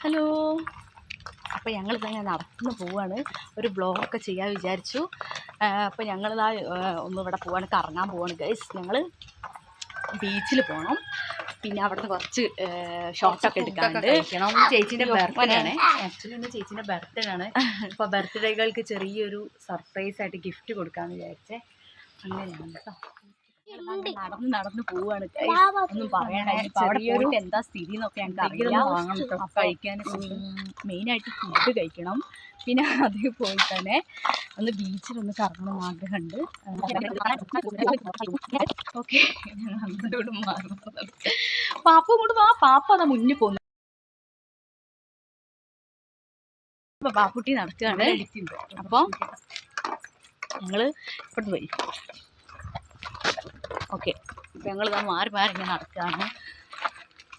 Hello. അപ്പോൾ ഞങ്ങൾ തന്നെ നടന്നു പോവാണ്. ഒരു ബ്ലോഗൊക്കെ ചെയ്യാൻ വിചാരിച്ചു. അപ്പോൾ ഞങ്ങളിതാ ഒന്ന് ഇവിടെ പോവാണ്. കറങ്ങാൻ പോവാണ് ഗൈസ് ഞങ്ങൾ ബീച്ചിൽ പോകണം പിന്നെ അവിടുന്ന് കുറച്ച് ഷോട്ടൊക്കെ എടുക്കാനുണ്ട്. ചേച്ചിന്റെ ബർത്ത്ഡേ ആണ്. ആക്ച്വലി ഇന്ന് ചേച്ചിന്റെ ബർത്ത്ഡേ ആണ്. അപ്പോൾ ബർത്ത്ഡേകൾക്ക് ചെറിയൊരു സർപ്രൈസ് ആയിട്ട് ഗിഫ്റ്റ് കൊടുക്കാമെന്ന് വിചാരിച്ചേ. അങ്ങനെയാണ് കേട്ടോ നടന്ന് നടന്ന് പോവാണ്. ഒന്നും പറയണ്ട. അവിടെ പോയിട്ട് എന്താ സ്ഥിതി എന്നൊക്കെ ഞങ്ങൾക്ക് കഴിക്കാൻ കഴിക്കാനൊക്കെ മെയിനായിട്ട് ഫുഡ് കഴിക്കണം. പിന്നെ അതേപോലെ തന്നെ ഒന്ന് ബീച്ചിലൊന്ന് കറങ്ങണം ആഗ്രഹമുണ്ട്. ഓക്കെ. അങ്ങോട്ട് മാറും പാപ്പ ഇങ്ങോട്ട് വാ. പാപ്പ അതാ മുന്നിൽ പോകുന്നു. അപ്പൊ പാപ്പുട്ടി നടക്കുകയാണ്. അപ്പോൾ ഞങ്ങൾ ഇപ്പോഴത്തെ പോയി. ഓക്കെ. അപ്പം ഞങ്ങൾ മാറി മാറി ഇങ്ങനെ നടക്കുകയാണ്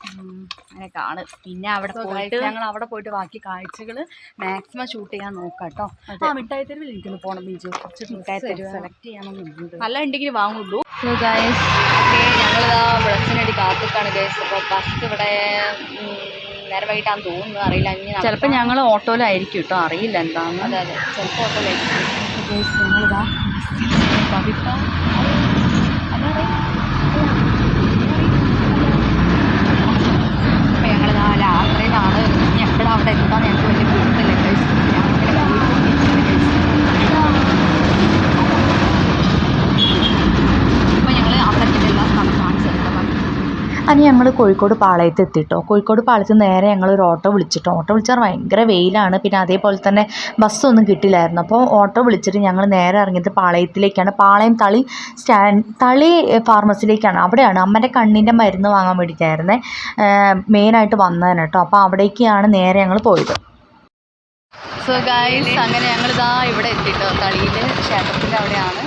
അങ്ങനെയൊക്കെയാണ്. പിന്നെ അവിടെ പോയിട്ട് ഞങ്ങൾ അവിടെ പോയിട്ട് ബാക്കി കാഴ്ചകൾ മാക്സിമം ഷൂട്ട് ചെയ്യാൻ നോക്കാം കേട്ടോ ആ മിഠായി തെരുവിൽ എനിക്കൊന്ന് പോകണം ബീച്ച് കുറച്ച് മിഠായി തെരുവ്. സെലക്ട് ചെയ്യാമെന്നുണ്ട് നല്ല ഉണ്ടെങ്കിൽ വാങ്ങുള്ളൂ. സോ ഗൈസ് ഓക്കെ ഞങ്ങളിതാ ബസ്സിനടി കാത്തിക്കാണ് ഗൈസ് അപ്പോൾ ബസ് ഇവിടെ നേരെ വൈകിട്ടാന്ന് തോന്നുന്നു. അറിയില്ല ഇനി ചിലപ്പോൾ ഞങ്ങൾ ഓട്ടോയിലായിരിക്കും കേട്ടോ അറിയില്ല എന്താണെന്ന് അതെ അതെ. ചിലപ്പോൾ ഓട്ടോയിലായിരിക്കും. ഞങ്ങളിതാ കവിത അപ്പം ഞങ്ങളിതാ രാത്രിയിലാണ് ഇനി എപ്പോഴാണ് അവിടെ എത്താന്ന് ഞങ്ങൾക്ക് വലിയ കൂടുതലില്ല guys. ഞങ്ങളിങ്ങനെ പോയിക്കൊണ്ടിരിക്കുകയാണ് guys. അപ്പം ഞങ്ങൾ അവിടെ എത്തിയിട്ട് എല്ലാ സ്ഥലം കാണിച്ചു തരാം ബാക്കി അനി ഞങ്ങൾ കോഴിക്കോട് പാളയത്ത് എത്തിട്ടോ. കോഴിക്കോട് പാളയത്ത് നേരെ ഞങ്ങൾ ഒരു ഓട്ടോ വിളിച്ചിട്ടോ. ഓട്ടോ വിളിച്ചാൽ ഭയങ്കര വെയിലാണ്. പിന്നെ അതേപോലെ തന്നെ ബസ്സൊന്നും കിട്ടില്ലായിരുന്നു. അപ്പോൾ ഓട്ടോ വിളിച്ചിട്ട് ഞങ്ങൾ നേരെ ഇറങ്ങിയത് പാളയത്തിലേക്കാണ്. പാളയം തളി സ്റ്റാൻഡ് തളി ഫാർമസിയിലേക്കാണ്. അവിടെയാണ്. അമ്മന്റെ കണ്ണിന്റെ മരുന്ന് വാങ്ങാൻ വേണ്ടിയിട്ടായിരുന്നേ. മെയിനായിട്ട് വന്നതിന് കേട്ടോ. അപ്പോൾ അവിടേക്കാണ് നേരെ ഞങ്ങൾ പോയത്. സോ ഗൈസ് അങ്ങനെ ഞങ്ങൾ ഇതാ ഇവിടെ എത്തിട്ടോ. തളിയിൽ ക്ഷേത്രത്തിന്റെ അവിടെയാണ്.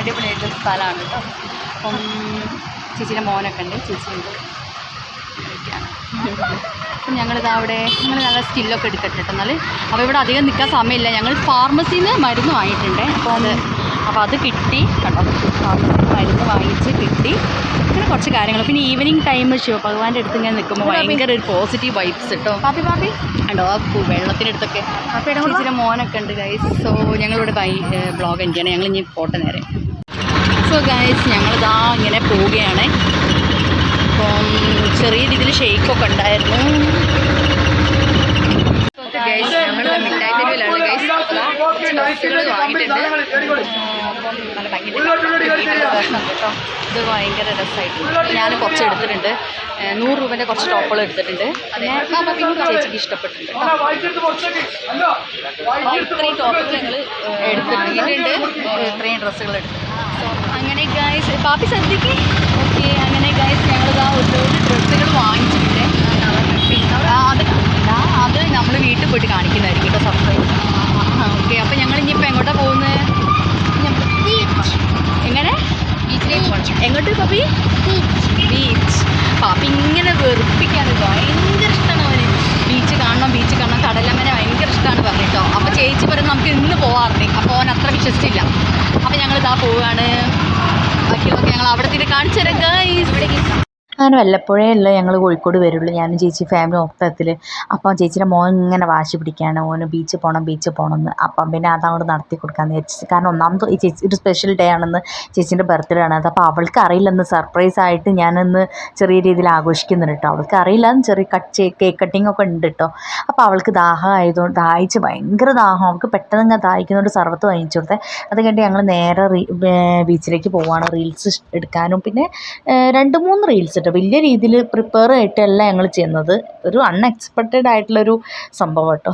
അടിപൊളിയായിട്ടുള്ള സ്ഥലമാണ് കേട്ടോ. അപ്പം ചേച്ചിയുടെ മോനൊക്കെ ഉണ്ട്. ചേച്ചിയുണ്ട്. അപ്പം ഞങ്ങളിതാ അവിടെ ഞങ്ങൾ നല്ല സ്റ്റില്ലൊക്കെ എടുക്കട്ടെ കേട്ടോ എന്നാൽ അപ്പോൾ ഇവിടെ അധികം നിൽക്കാൻ സമയമില്ല. ഞങ്ങൾ ഫാർമസിയിൽ നിന്ന് മരുന്ന് വാങ്ങിയിട്ടുണ്ട്. അപ്പോൾ അത് അപ്പോൾ അത് കിട്ടി കേട്ടോ. ഫാർമസിയിൽ മരുന്ന് വാങ്ങിച്ച് കിട്ടി. അങ്ങനെ കുറച്ച് കാര്യങ്ങൾ പിന്നെ ഈവനിങ് ടൈം ശിവഭഗവാന്റെ അടുത്ത് ഇങ്ങനെ നിൽക്കുമ്പോൾ ഭയങ്കര ഒരു പോസിറ്റീവ് വൈബ്സ് കേട്ടോ. പാപ്പി പാപ്പി. ഉണ്ടോ ആ വെള്ളത്തിനടുത്തൊക്കെ ചേച്ചിയുടെ മോനൊക്കെ ഉണ്ട് ഗൈസ് സോ ഞങ്ങളിവിടെ ബൈ ബ്ലോഗ് എൻഡ് ചെയ്യണം. ഞങ്ങൾ ഇനി പോട്ടെ നേരെ. സോ ഗൈസ് ഞങ്ങളിതാ ഇങ്ങനെ പോവുകയാണ്. അപ്പം ചെറിയ രീതിയിൽ ഷെയ്ക്കൊക്കെ ഉണ്ടായിരുന്നു. ഇത് ഭയങ്കര രസമായിട്ടുണ്ട്. ഞാൻ കുറച്ച് എടുത്തിട്ടുണ്ട്. നൂറ് രൂപേന്റെ കുറച്ച് ടോപ്പുകൾ എടുത്തിട്ടുണ്ട്. പപ്പിക്ക് ചേച്ചിക്ക് ഇഷ്ടപ്പെട്ടിട്ടുണ്ട് ഇത്രയും ടോപ്പുകൾ ഞങ്ങൾ എടുത്തിട്ടുണ്ട്. ഇത്രയും ഡ്രസ്സുകൾ എടുത്തിട്ടുണ്ട്. സോ അങ്ങനെ ഗൈസ് പാപ്പി ശ്രദ്ധിക്ക്. ഓക്കെ അങ്ങനെ ഗൈസ് ഞങ്ങളിതാ ഒരുപാട് ഡ്രസ്സുകൾ വാങ്ങിച്ചിട്ടുണ്ട്. ആ, അത് നമ്മൾ വീട്ടിൽ പോയിട്ട് കാണിക്കുന്നതായിരിക്കും കേട്ടോ സർപ്രൈസ് ഓക്കെ അപ്പം ഞങ്ങൾ ഇനിയിപ്പോൾ എങ്ങോട്ടാണ് പോകുന്നത് എങ്ങനെ? എങ്ങോട്ട് പാപ്പി? ബീച്ച് പാപ്പി ഇങ്ങനെ വെറുപ്പിക്കാണ്. ഭയങ്കര ഇഷ്ടമാണ് അവന്. ബീച്ച് കാണണം ബീച്ച് കാണണം. കടലമ്മനെ ഭയങ്കര ഇഷ്ടമാണ് പറഞ്ഞിട്ടോ അപ്പോൾ ചേച്ചി പറയുന്നത് നമുക്ക് ഇന്ന് പോകാറുണ്ട് അപ്പോൾ അവൻ അത്ര വിശ്വസിച്ചില്ല. അപ്പോൾ ഞങ്ങൾ ഇതാ പോവുകയാണ് ബാക്കിയുള്ളതൊക്കെ ഞങ്ങൾ അവിടെ തിരി കാണിച്ചു തരാം അങ്ങനെ വല്ലപ്പോഴേ അല്ല ഞങ്ങൾ കോഴിക്കോട് വരുള്ളൂ. ഞാനും ചേച്ചി ഫാമിലി മൊത്തത്തിൽ അപ്പം ചേച്ചിയുടെ മോൻ ഇങ്ങനെ വാശി പിടിക്കുകയാണ് ഓന് ബീച്ചിൽ പോകണം ബീച്ചിൽ പോകണം എന്ന് അപ്പം പിന്നെ അതങ്ങോട്ട് നടത്തി കൊടുക്കാമെന്ന് വിചാരിച്ചു. കാരണം ഒന്നാമത് ഈ ചേച്ചി ഒരു സ്പെഷ്യൽ ഡേ ആണെന്ന് ചേച്ചീന്റെ ബർത്ത്ഡേ ആണ്. അപ്പോൾ അവൾക്ക് അറിയില്ലെന്ന് സർപ്രൈസ് ആയിട്ട് ഞാനൊന്ന് ചെറിയ രീതിയിൽ ആഘോഷിക്കുന്നുണ്ട് കേട്ടോ അവൾക്ക് അറിയില്ല. ചെറിയ കട്ട് കേക്ക് കട്ടിംഗ് ഒക്കെ ഉണ്ട് കേട്ടോ അപ്പോൾ അവൾക്ക് ദാഹം ആയതുകൊണ്ട് ദാഹിച്ച് ഭയങ്കര ദാഹം. അവൾക്ക് പെട്ടെന്ന് ഇങ്ങനെ ദാഹിക്കുന്നതുകൊണ്ട് സർവത്ത് വാങ്ങിച്ചു കൊടുത്തേ. അത് കഴിഞ്ഞിട്ട് ഞങ്ങൾ നേരെ ബീച്ചിലേക്ക് പോവാണ്. റീൽസ് എടുക്കാനും. പിന്നെ രണ്ട് മൂന്ന് റീൽസ് കേട്ടോ വലിയ രീതിയിൽ പ്രിപ്പയർ ആയിട്ടല്ല ഞങ്ങൾ ചെയ്യുന്നത്. ഒരു അൺഎക്സ്പെക്റ്റഡ് ആയിട്ടുള്ളൊരു സംഭവം കേട്ടോ.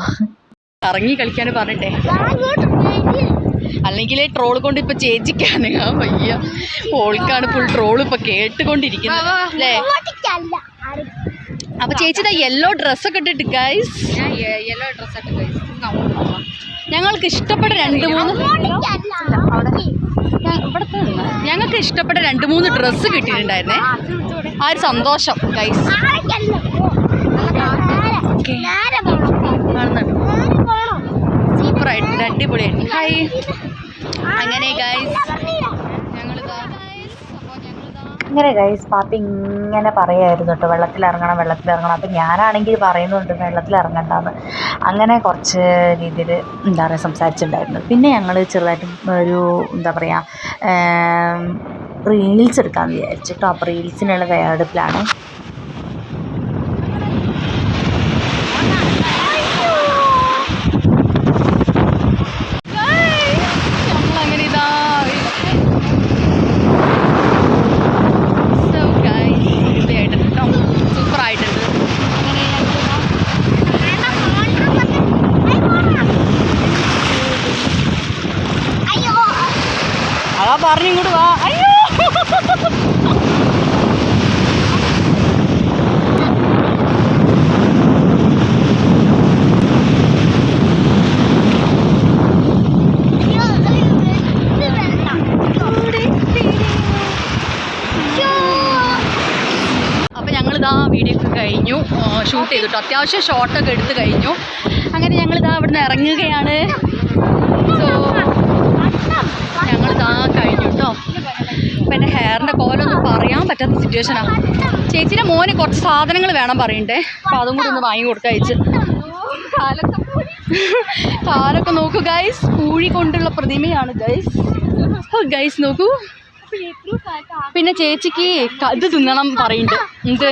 ഇറങ്ങി കളിക്കാൻ പറഞ്ഞിട്ടേ. അല്ലെങ്കിൽ ട്രോൾ കൊണ്ട് ഇപ്പൊ ചേച്ചിക്കാണ്. വയ്യ. ഓൾക്കാണ് ഫുൾ ട്രോൾ ഇപ്പൊ കേട്ടുകൊണ്ടിരിക്കുന്നത്. അല്ലേ? അപ്പൊ ചേച്ചി യെല്ലോ ഡ്രസ്സൊക്കെ ഇട്ടിട്ട് ഗൈസ് യെല്ലോ ഡ്രസ്സൊക്കെ ഞങ്ങൾക്ക് ഇഷ്ടപ്പെട്ട രണ്ട് മൂന്ന് ഇവിടുത്തെ നിന്നാ. ഞങ്ങൾക്ക് ഇഷ്ടപ്പെട്ട രണ്ട് മൂന്ന് ഡ്രസ്സ് കിട്ടിയിട്ടുണ്ടായിരുന്നേ. ആ ഒരു സന്തോഷം ഗൈസ് സൂപ്പറായിട്ടുണ്ട് അടിപൊളിയായിട്ട്. ഹായ് അങ്ങനെ ഗൈസ് ഞങ്ങളിതാ ഗൈസ് അപ്പോൾ ഞങ്ങളിതാ ഇങ്ങനെ ഗൈസ് പാപ്പി ഇങ്ങനെ പറയായിരുന്നു കേട്ടോ വെള്ളത്തിലിറങ്ങണം വെള്ളത്തിലിറങ്ങണം. അപ്പം ഞാനാണെങ്കിൽ പറയുന്നുണ്ട് വെള്ളത്തിലിറങ്ങണ്ടെന്ന്. അങ്ങനെ കുറച്ച് രീതിയിൽ എന്താ പറയുക സംസാരിച്ചിട്ടുണ്ടായിരുന്നു. പിന്നെ ഞങ്ങൾ ചെറുതായിട്ട് ഒരു എന്താ പറയുക റീൽസ് എടുക്കാമെന്ന് വിചാരിച്ചു കേട്ടോ അപ്പോൾ റീൽസിനുള്ള തയ്യാറെടുപ്പിലാണ് നമ്മളങ്ങനെ ഇതാ സോ ഗൈസ് അടിപൊളിയായിട്ടുണ്ട് കേട്ടോ സൂപ്പർ ആയിട്ടുണ്ട് അങ്ങനെ ഞങ്ങളിതാ അതാ പറഞ്ഞു ഇങ്ങോട്ട് വാ അയ്യോ അപ്പോൾ ഞങ്ങളിതാ വീഡിയോ ഒക്കെ കഴിഞ്ഞു ഷൂട്ട് ചെയ്തിട്ടു. അത്യാവശ്യം ഷോട്ടൊക്കെ എടുത്തു കഴിഞ്ഞു. അങ്ങനെ ഞങ്ങൾ ഞങ്ങളിതാ ഇവിടുന്ന് ഇറങ്ങുകയാണ്. സോ ഞങ്ങളിതാ കഴിഞ്ഞു കേട്ടോ അപ്പം എന്റെ ഹെയറിന്റെ കോലൊന്നും പറയാൻ പറ്റാത്ത സിറ്റുവേഷനാണ് ചേച്ചിയുടെ മോന് കുറച്ച് സാധനങ്ങൾ വേണം പറയണ്ടേ. അപ്പം അതും കൂടി ഒന്ന് വാങ്ങി കൊടുക്കുക അയച്ച് കാലൊക്കെ നോക്കൂ ഗൈസ് പൂഴി കൊണ്ടുള്ള പ്രതിമയാണ് ഗൈസ് ഗൈസ് നോക്കൂ. പിന്നെ ചേച്ചിക്ക് ഇത് തിന്നണം പറയുന്നുണ്ട്. എന്ത്?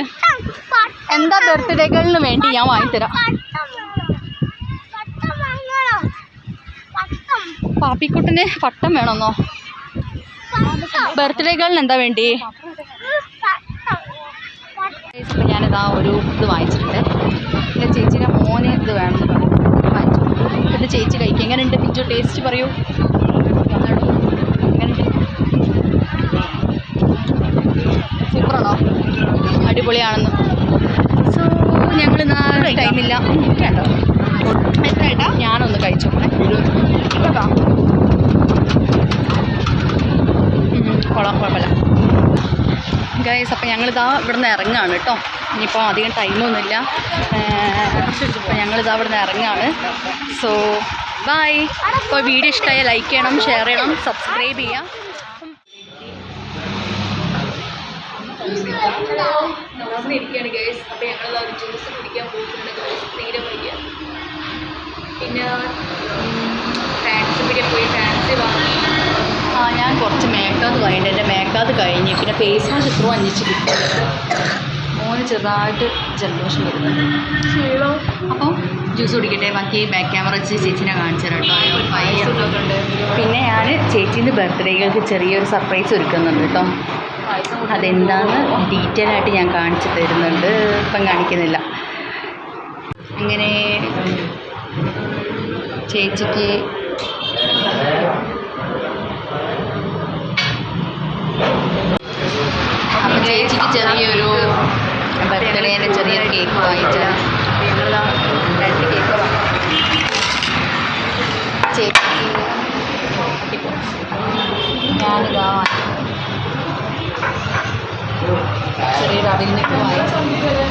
എന്താ ബർത്ത്ഡേകളിന് വേണ്ടി ഞാൻ വാങ്ങിത്തരാം. പാപ്പിക്കുട്ടന് പട്ടം വേണമെന്നോ? ബർത്ത്ഡേകളിന് എന്താ വേണ്ടി? ഞാനിതാ ഒരു ഇത് വാങ്ങിച്ചിട്ടുണ്ട്. പിന്നെ ചേച്ചിയുടെ മോനെ ഇത് വേണമെന്ന് പറഞ്ഞു. വാങ്ങിച്ചു. പിന്നെ ചേച്ചി കഴിക്കും. എങ്ങനെയുണ്ട്? പിഞ്ചു ടേസ്റ്റ് പറയൂ എങ്ങനെയുണ്ട് സൂപ്പറാണോ അടിപൊളിയാണെന്ന്. സോ ഞങ്ങൾ ടൈമില്ല കേട്ടോ എത്ര ഏട്ടാ ഞാനൊന്ന് കഴിച്ചോട്ടെ കൊള്ളാം കുഴപ്പമില്ല. ഗൈസ് അപ്പോൾ ഞങ്ങളിതാ ഇവിടെ നിന്ന് ഇറങ്ങുകയാണ് കേട്ടോ. ഇനിയിപ്പോൾ അധികം ടൈമൊന്നുമില്ല അപ്പോൾ ഞങ്ങളിതാ ഇവിടെ നിന്ന് ഇറങ്ങുകയാണ് സോ ബൈ അപ്പോൾ വീഡിയോ ഇഷ്ടമായ ലൈക്ക് ചെയ്യണം ഷെയർ ചെയ്യണം സബ്സ്ക്രൈബ് ചെയ്യാം. ഇരിക്കുകയാണ് ഗൈസ് അപ്പോൾ ഞങ്ങൾ ഒരു ജ്യൂസ് കുടിക്കാൻ പോകുന്നുണ്ട് ഗൈസ് തീരെ വയ്യ. പിന്നെ ഫാൻസി പിടിയെ പോയി ഫാൻസി വാങ്ങി. ആ ഞാൻ കുറച്ച് മേക്കപ്പ് വാങ്ങിയിട്ട് എന്റെ മേക്കപ്പ് കഴിഞ്ഞ്. പിന്നെ ഫേസ് വാഷ് ഇത്രയും അന്വേഷിച്ച് കിട്ടി. മോന് ചെറുതായിട്ട് ജലദോഷം വരുന്നുണ്ട് അപ്പം ജ്യൂസ് കുടിക്കട്ടെ. ബാക്കി ബാക്ക് ക്യാമറ വെച്ച് ചേച്ചിനെ കാണിച്ചു തരാം കേട്ടോ. പിന്നെ ഞാൻ ചേച്ചീന്റെ ബർത്ത്ഡേകൾക്ക് ചെറിയൊരു സർപ്രൈസ് ഒരുക്കുന്നുണ്ട് കേട്ടോ. അതെന്താന്ന് ഡീറ്റെയിൽ ആയിട്ട് ഞാൻ കാണിച്ചു തരുന്നുണ്ട്. ഇപ്പം കാണിക്കുന്നില്ല. ഇങ്ങനെ ചേച്ചിക്ക് അപ്പം ചേച്ചിക്ക് ചെറിയൊരു ബർത്ത്ഡേന്റെ ചെറിയൊരു കേക്ക് വാങ്ങിച്ചു രണ്ട് കേക്ക് ചേച്ചിക്ക് ഞാനിതാ വാങ്ങി ചെറിയൊരു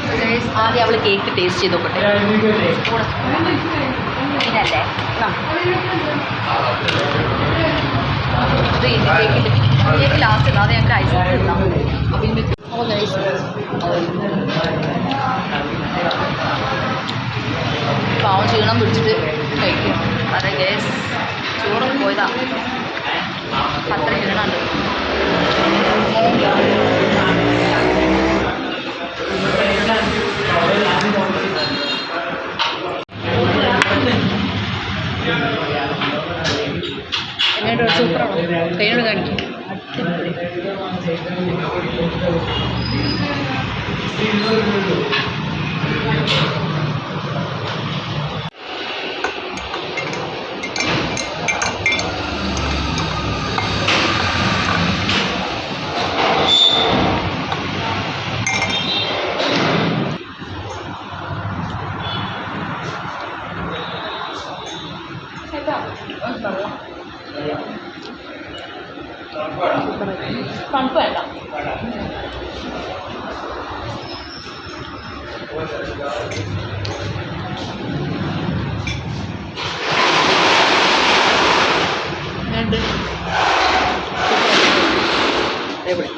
അവിലിനൊക്കെ ആദ്യം അവൾ കേക്ക് ടേസ്റ്റ് ചെയ്ത് നോക്കട്ടെ. ഇതിനല്ലേ ആ. ഇത് ഇന്ന് കേക്കിന്റെ കേക്ക് ലാസ്റ്റ് ഇടാം. അത് ഞങ്ങൾക്ക് ഇടാം. പാവം ക്ഷീണം പിടിച്ചിട്ട് കഴിക്കും. അതെ ഗ്യാസ് ചോറ് പോയതാ. അത്ര ക്ഷീണമുണ്ട്. എങ്ങനെയുണ്ട് സൂപ്പറാണോ. കാണിക്കും തണുപ്പ് വേണ്ട. എങ്ങനെയുണ്ട് അടിപൊളി